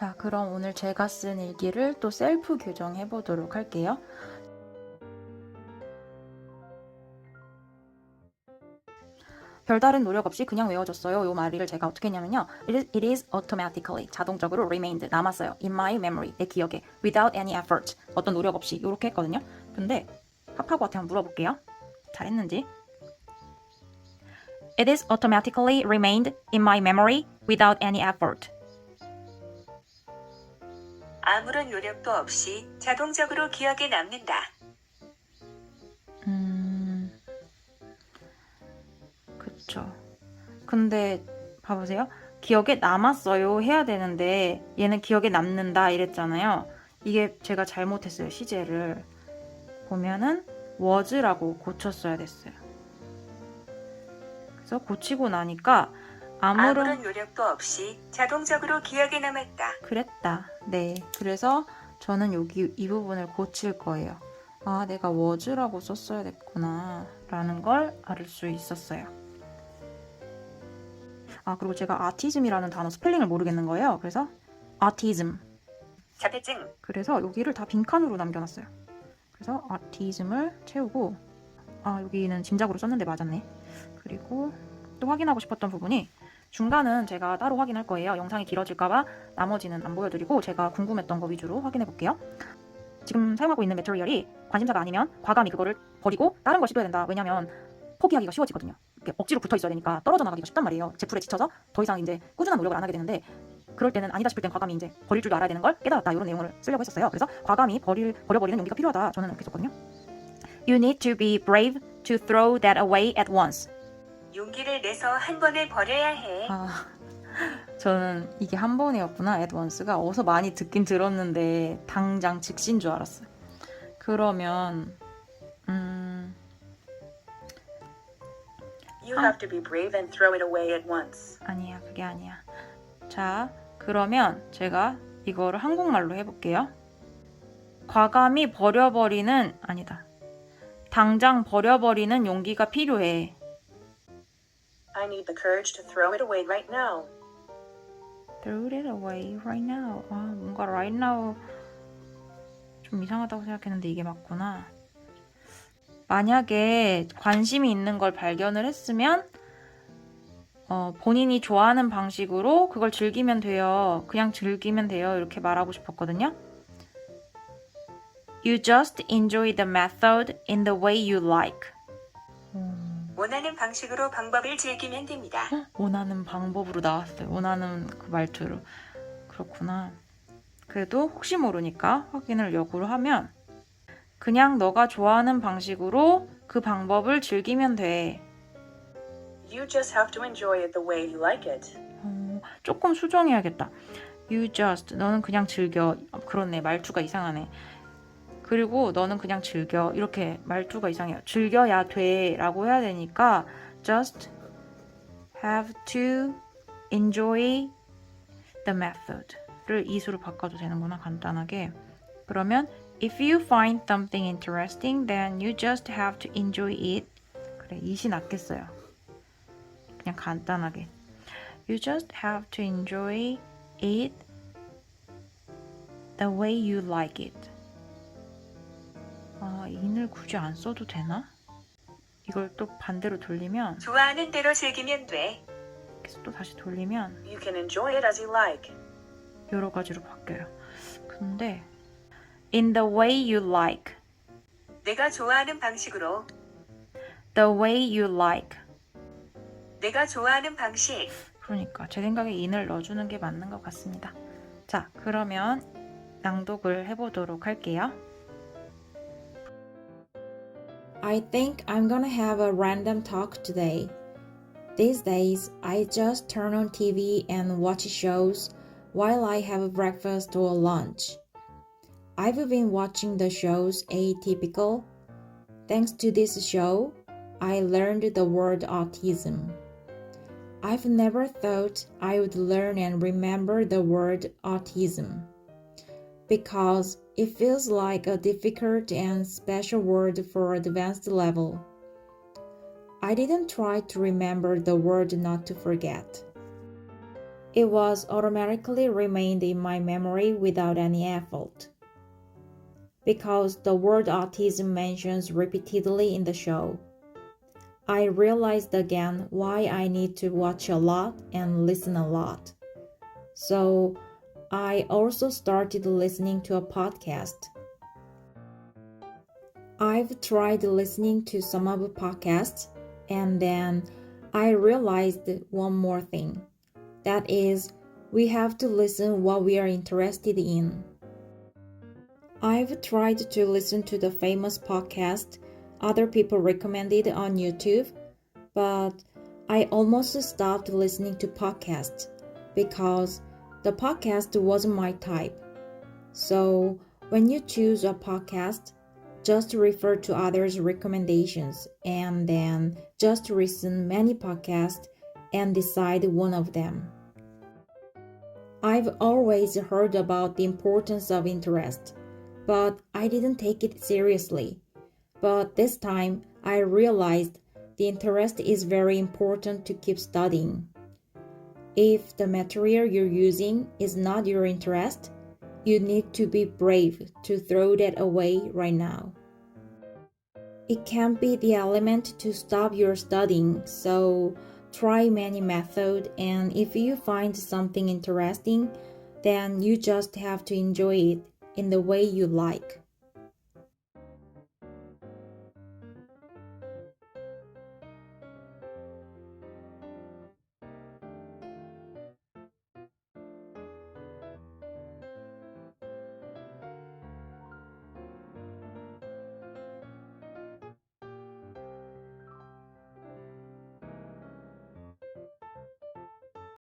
자, 그럼 오늘 제가 쓴 일기를 또 셀프 교정해 보도록 할게요. 별다른 노력 없이 그냥 외워졌어요. 요 말을 제가 어떻게 했냐면요. It is, automatically 자동적으로 remained 남았어요. In my memory 내 기억에 without any effort 어떤 노력 없이 이렇게 했거든요. 근데 파파고한테 한번 물어볼게요. 잘했는지. It is automatically remained in my memory without any effort. 아무런 노력도 없이 자동적으로 기억에 남는다. 음, 그쵸. 근데 봐보세요. 기억에 남았어요 해야 되는데 얘는 기억에 남는다 이랬잖아요. 이게 제가 잘못했어요. 시제를 보면은 was라고 고쳤어야 됐어요. 그래서 고치고 나니까 아무런 아무런 노력도 없이 자동적으로 기억에 남았다. 그랬다. 네. 그래서 저는 여기 이 부분을 고칠 거예요. 아, 내가 was라고 썼어야 됐구나. 라는 걸 알 수 있었어요. 아, 그리고 제가 autism이라는 단어 스펠링을 모르겠는 거예요. 그래서 autism. 자폐증, 그래서 여기를 다 빈칸으로 남겨놨어요. 그래서 autism을 채우고 아, 여기는 짐작으로 썼는데 맞았네. 그리고 또 확인하고 싶었던 부분이 중간은 제가 따로 확인할 거예요. 영상이 길어질까봐 나머지는 안 보여드리고 제가 궁금했던 거 위주로 확인해 볼게요. 지금 사용하고 있는 매트리얼이 관심사가 아니면 과감히 그거를 버리고 다른 걸 시도해야 된다. 왜냐면 포기하기가 쉬워지거든요. 억지로 붙어 있어야 되니까 떨어져 나가기가 쉽단 말이에요. 제풀에 지쳐서 더 이상 이제 꾸준한 노력을 안 하게 되는데 그럴 때는 아니다 싶을 땐 과감히 이제 버릴 줄도 알아야 되는 걸 깨달았다 이런 내용을 쓰려고 했었어요. 그래서 과감히 버릴 버려버리는 용기가 필요하다. 저는 이렇게 썼거든요. You need to be brave to throw that away at once. 용기를 내서 한 번에 버려야 해. 아, 저는 이게 한 번이었구나. once가 어서 많이 듣긴 들었는데 당장 즉시인 줄 알았어요. 그러면 음, You have to be brave and throw it away at once. 아니야, 그게 아니야. 자, 그러면 제가 이거를 한국말로 해볼게요. 과감히 버려버리는, 아니다. 당장 버려버리는 용기가 필요해. I need the courage to throw it away right now. Throw it away right now. 아, 뭔가 right now 좀 이상하다고 생각했는데 이게 맞구나. 만약에 관심이 있는 걸 발견을 했으면 어, 본인이 좋아하는 방식으로 그걸 즐기면 돼요. 그냥 즐기면 돼요. 이렇게 말하고 싶었거든요. You just enjoy the method in the way you like. 음, 원하는 방식으로 방법을 즐기면 됩니다. 원하는 방법으로 나왔어요. 원하는 그 말투로. 그렇구나. 그래도 혹시 모르니까 확인을 역으로 하면 그냥 너가 좋아하는 방식으로 그 방법을 즐기면 돼. You just have to enjoy it the way you like it. 어, 조금 수정해야겠다. You just 너는 그냥 즐겨. 어, 그렇네 말투가 이상하네. 그리고 너는 그냥 즐겨. 이렇게 말투가 이상해요. 즐겨야 돼 라고 해야 되니까 just have to enjoy the method를 이수로 바꿔도 되는구나 간단하게. 그러면 if you find something interesting, then you just have to enjoy it. 그래 이시 낫겠어요. 그냥 간단하게. You just have to enjoy it the way you like it. 아, 인을 굳이 안 써도 되나? 이걸 또 반대로 돌리면, 좋아하는 대로 즐기면 돼. 계속 또 다시 돌리면 You can enjoy it as you like. 여러 가지로 바뀌어요. 근데 in the way you like, 내가 좋아하는 방식으로. the way you like. 내가 좋아하는 방식. 그러니까 제 생각에 in을 넣어주는 게 맞는 것 같습니다. 자, 그러면 낭독을 해보도록 할게요. I think I'm gonna have a random talk today. These days, I just turn on TV and watch shows while I have breakfast or lunch. I've been watching the shows Atypical. Thanks to this show, I learned the word autism. I've never thought I would learn and remember the word autism because it feels like a difficult and special word for advanced level. I didn't try to remember the word not to forget. it was automatically remained in my memory without any effort. Because the word autism mentions repeatedly in the show, I realized again why I need to watch a lot and listen a lot. So I also started listening to a podcast. I've tried listening to some of the podcasts and then I realized one more thing. That is, we have to listen what we are interested in. I've tried to listen to the famous podcast other people recommended on YouTube, but I almost stopped listening to podcasts because the podcast wasn't my type. So, when you choose a podcast, just refer to others' recommendations and then just listen many podcasts and decide one of them. I've always heard about the importance of interest, but I didn't take it seriously. But this time I realized the interest is very important to keep studying. If the material you're using is not your interest, you need to be brave to throw that away right now. It can be the element to stop your studying, so try many methods and if you find something interesting, then you just have to enjoy it in the way you like.